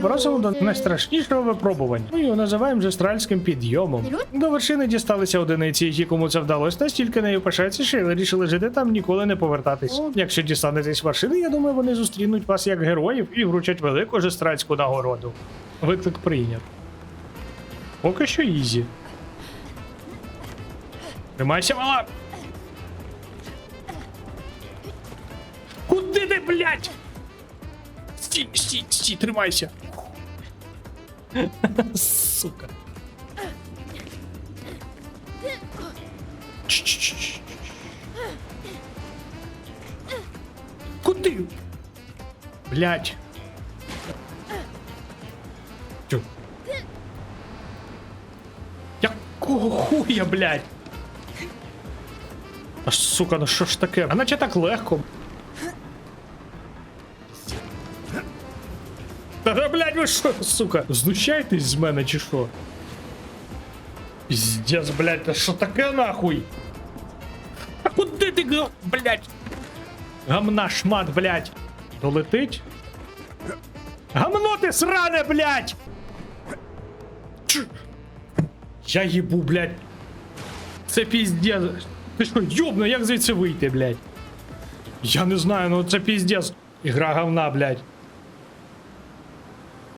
Просимо до найстрашнішого випробування. Ми його називаємо же стральським підйомом. До вершини дісталися одиниці, і кому це вдалося, настільки нею пишаються, що вирішили жити там ніколи не повертатись. Якщо дістанетесь вершини, я думаю, вони зустрінуть вас як героїв і вручать велику жестральську нагороду. Виклик прийнят. Поки що ізі. Тримайся, мала! Куди ти, блядь? Стій, стій, стій, тримайся. Сука. Чш-чш-чш. Куди? Блядь. Тю. Якого хуя, блядь? А сука, ну що ж таке? А наче так легко. Та блядь, ви що, сука, знущаєтесь з мене чи що? Піздец, блядь, та що таке нахуй? А куди ти, блядь? Гамна шмат, блядь. Долетить? Гамно ти сране, блядь! Я їбу, блядь. Це піздец. Ти що, йобно, як звідси вийти, блядь? Я не знаю, ну це піздец. Ігра говна, блядь.